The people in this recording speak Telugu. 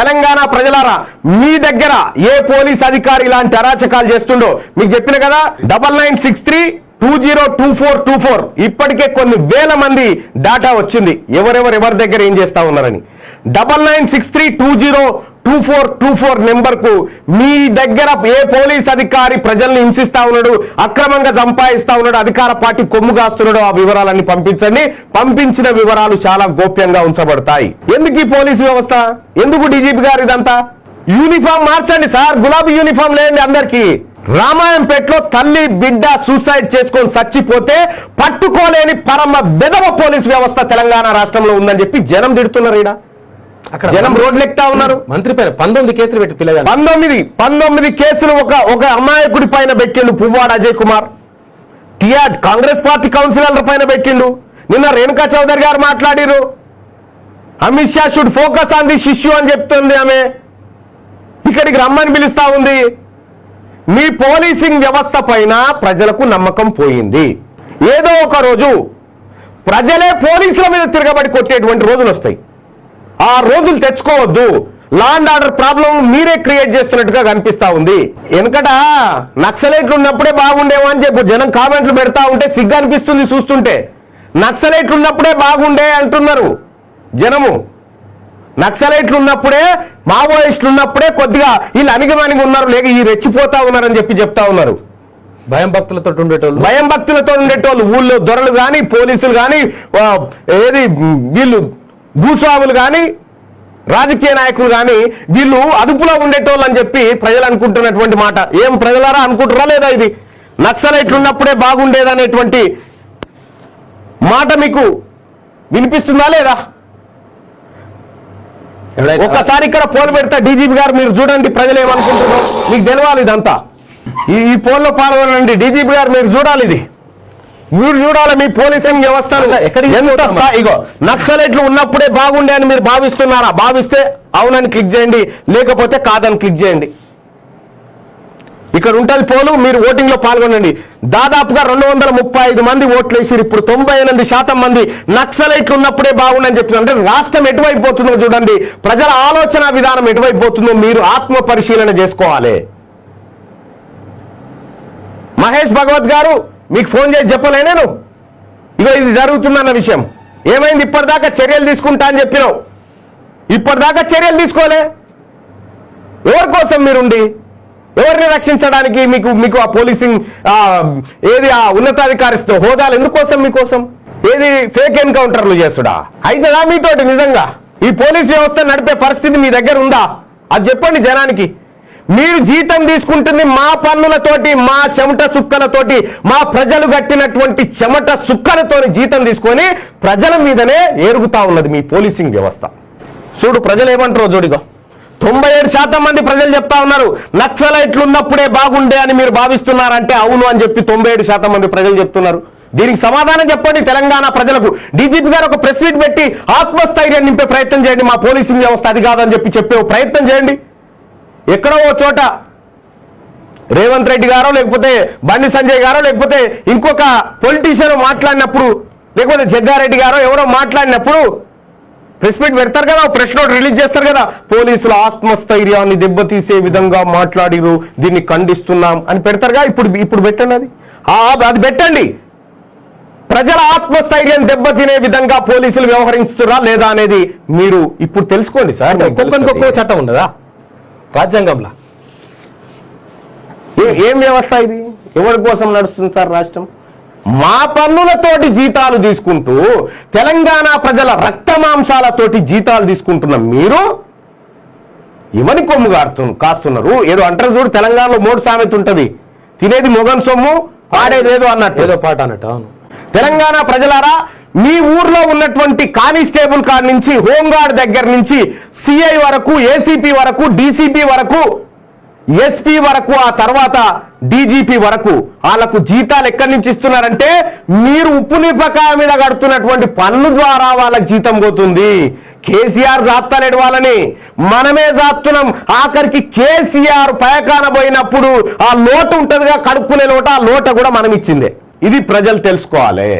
తెలంగాణ ప్రజలారా మీ దగ్గర ఏ పోలీస్ అధికారి ఇలాంటి అరాచకాలు చేస్తుండో మీకు చెప్పిన కదా double nine six three two zero two four two four. ఇప్పటికే కొన్ని వేల మంది డాటా వచ్చింది. ఎవరెవరు ఎవరి దగ్గర ఏం చేస్తా ఉన్నారని. Double nine six three two zero two four two four నెంబర్కు మీ దగ్గర ఏ పోలీస్ అధికారి ప్రజల్ని హింసిస్తా ఉన్నాడు అక్రమంగా సంపాదిస్తా ఉన్నాడు అధికార పార్టీ కొమ్ము కాస్తున్నాడు ఆ వివరాలన్నీ పంపించండి. పంపించిన వివరాలు చాలా గోప్యంగా ఉంచబడతాయి. ఎందుకు ఈ పోలీసు వ్యవస్థ? ఎందుకు డీజీపీ గారు ఇదంతా? యూనిఫామ్ మార్చండి సార్ గులాబీ యూనిఫామ్ లేండి అందరికి. రామాయంపేటలో తల్లి బిడ్డ సూసైడ్ చేసుకొని చచ్చిపోతే పట్టుకోలేని పరమ విధవ పోలీస్ వ్యవస్థ తెలంగాణ రాష్ట్రంలో ఉందని చెప్పి జనం తిడుతున్నారు ఈడ. అక్కడ జనం రోడ్లు ఎక్కుతా ఉన్నారు. మంత్రి పైన పంతొమ్మిది కేసులు పెట్టి పిల్లగాడు పంతొమ్మిది పంతొమ్మిది కేసులు ఒక ఒక అమాయకుడి పైన పెట్టిండు పువ్వాడ అజయ్ కుమార్. టిఆర్ కాంగ్రెస్ పార్టీ కౌన్సిలర్ల పైన పెట్టిండు. నిన్న రేణుకా చౌదరి గారు మాట్లాడిరు. Amit Shah should focus on the శిష్యు అని చెప్తుంది ఆమె. ఇక్కడికి రమ్మని పిలుస్తా ఉంది. మీ పోలీసింగ్ వ్యవస్థ పైన ప్రజలకు నమ్మకం పోయింది. ఏదో ఒక రోజు ప్రజలే పోలీసుల మీద తిరగబడి కొట్టేటువంటి రోజులు వస్తాయి. ఆ రోజులు తెచ్చుకోవద్దు. లా అండ్ ఆర్డర్ ప్రాబ్లం మీరే క్రియేట్ చేస్తున్నట్టుగా కనిపిస్తా ఉంది. వెనకట నక్సలైట్లు ఉన్నప్పుడే బాగుండేమో అని చెప్పి. జనం కామెంట్లు పెడతా ఉంటే సిగ్గు అనిపిస్తుంది చూస్తుంటే. నక్సలైట్లు ఉన్నప్పుడే బాగుండే అంటున్నారు జనము. నక్సలైట్లు ఉన్నప్పుడే మావోయిస్టులు ఉన్నప్పుడే కొద్దిగా వీళ్ళు అణిగమణిగి ఉన్నారు లేక ఈ రెచ్చిపోతా ఉన్నారని చెప్పి చెప్తా ఉన్నారు. భయం భక్తులతో ఉండేటోళ్ళు? భయం భక్తులతో ఉండేటోళ్ళు. ఊళ్ళో దొరలు కానీ పోలీసులు కానీ ఏది వీళ్ళు భూస్వాములు కానీ రాజకీయ నాయకులు కానీ వీళ్ళు అదుపులో ఉండేటోళ్ళు అని చెప్పి ప్రజలు అనుకుంటున్నటువంటి మాట. ఏం ప్రజలారా అనుకుంటారా లేదా ఇది? నక్సలైట్లు ఉన్నప్పుడే బాగుండేదనేటువంటి మాట మీకు వినిపిస్తుందా లేదా? ఒక్కసారి ఇక్కడ పోల్ పెడతా డీజీపీ గారు మీరు చూడండి ప్రజలు ఏమనుకుంటున్నారు మీకు తెలవాలి ఇదంతా. ఈ ఈ పోల్లో పాల్గొనండి డీజీపీ గారు మీరు చూడాలి ఇది. మీరు చూడాలి మీ పోలీసింగ్ ఎక్కడికి ఎంత ఇగో నక్సలైట్లు ఉన్నప్పుడే బాగుండే అని మీరు భావిస్తున్నారా? భావిస్తే అవునని క్లిక్ చేయండి లేకపోతే కాదని క్లిక్ చేయండి. ఇక్కడ ఉంటుంది పోలు మీరు ఓటింగ్లో పాల్గొనండి. దాదాపుగా రెండు వందల ముప్పై ఐదు మంది ఓట్లు వేసిరు ఇప్పుడు తొంభై ఎనిమిది శాతం మంది నక్సలైట్లు ఉన్నప్పుడే బాగుండని చెప్తున్నారు అంటే రాష్ట్రం ఎటువైపు పోతుందో చూడండి. ప్రజల ఆలోచన విధానం ఎటువైపు పోతుందో మీరు ఆత్మ పరిశీలన చేసుకోవాలి. మహేష్ భగవత్ గారు మీకు ఫోన్ చేసి చెప్పలే నేను ఇగో ఇది జరుగుతుందన్న విషయం. ఏమైంది ఇప్పటిదాకా చర్యలు తీసుకుంటా అని చెప్పినావు. ఇప్పటిదాకా చర్యలు తీసుకోలే. ఎవరి కోసం మీరుండి? ఎవరిని రక్షించడానికి మీకు మీకు ఆ పోలీసింగ్ ఏది ఆ ఉన్నతాధికారిస్తూ హోదాలు ఎందుకోసం మీకోసం? ఏది ఫేక్ ఎన్కౌంటర్లు చేస్తుడా అయితేదా మీతోటి నిజంగా? ఈ పోలీస్ వ్యవస్థ నడిపే పరిస్థితి మీ దగ్గర ఉందా? అది చెప్పండి జనానికి. మీరు జీతం తీసుకుంటుంది మా పన్నులతోటి మా చెమట సుక్కలతోటి మా ప్రజలు కట్టినటువంటి చెమట సుక్కలతోని జీతం తీసుకొని ప్రజల మీదనే ఏరుగుతా ఉన్నది మీ పోలీసింగ్ వ్యవస్థ. చూడు ప్రజలు ఏమంటారో చూడిగో తొంభై ఏడు శాతం మంది ప్రజలు చెప్తా ఉన్నారు నక్సలైట్లు ఉన్నప్పుడే బాగుండే అని మీరు భావిస్తున్నారంటే అవును అని చెప్పి తొంభై ఏడు శాతం మంది ప్రజలు చెప్తున్నారు. దీనికి సమాధానం చెప్పండి తెలంగాణ ప్రజలకు. డీజీపీ గారు ఒక ప్రెస్ మీట్ పెట్టి ఆత్మస్థైర్యాన్ని నింపే ప్రయత్నం చేయండి మా పోలీసింగ్ వ్యవస్థ అది కాదని చెప్పి చెప్పే ప్రయత్నం చేయండి. ఎక్కడో ఓ చోట రేవంత్ రెడ్డి గారో లేకపోతే బండి సంజయ్ గారో లేకపోతే ఇంకొక పొలిటీషియన్ మాట్లాడినప్పుడు లేకపోతే జగ్గారెడ్డి గారో ఎవరో మాట్లాడినప్పుడు ప్రెస్ మీట్ పెడతారు కదా ప్రెస్ నోట్ రిలీజ్ చేస్తారు కదా పోలీసుల ఆత్మస్థైర్యాన్ని దెబ్బతీసే విధంగా మాట్లాడిరు దీన్ని ఖండిస్తున్నాం అని పెడతారుగా ఇప్పుడు ఇప్పుడు పెట్టండి అది. అది పెట్టండి. ప్రజల ఆత్మస్థైర్యం దెబ్బతినే విధంగా పోలీసులు వ్యవహరిస్తురా లేదా అనేది మీరు ఇప్పుడు తెలుసుకోండి సార్ మీకు ఒక్కొక్కరికి ఒక్కో తెలుస్తుంది. చట్టం ఉండదా రాజ్యాంగంలో. ఏ- వ్యవస్థ ఇది? ఎవరి కోసం నడుస్తుంది సార్ రాష్ట్రం? మా పన్నులతోటి జీతాలు తీసుకుంటూ తెలంగాణ ప్రజల రక్త మాంసాలతోటి జీతాలు తీసుకుంటున్న మీరు ఎవరి కొమ్ము కాడుతు కాస్తున్నారు? ఏదో అంటారు చూడు తెలంగాణలో మూడు సామెత ఉంటది. తినేది మొగన్ సొమ్ము పాడేది ఏదో అన్నట్టు. ఏదో పాట అన్నట్టు అవును. తెలంగాణ ప్రజలారా మీ ఊర్లో ఉన్నటువంటి కానిస్టేబుల్ కార్ నుంచి హోంగార్డ్ దగ్గర నుంచి సిఐ వరకు ఏసీపీ వరకు డీసీపీ వరకు ఎస్పీ వరకు ఆ తర్వాత డీజీపీ వరకు వాళ్ళకు జీతాలు ఎక్కడి నుంచి ఇస్తున్నారంటే మీరు ఉప్పు నిపకాయ మీద కడుతున్నటువంటి పన్ను ద్వారా వాళ్ళకి జీతం పోతుంది. కేసీఆర్ జాత్తలేడు వాళ్ళని. మనమే జాప్తున్నాం ఆఖరికి కేసీఆర్ పయకాన పోయినప్పుడు ఆ లోటు ఉంటుందిగా కడుక్కునే లోట ఆ లోట కూడా మనం ఇచ్చిందే. ఇది ప్రజలు తెలుసుకోవాలి.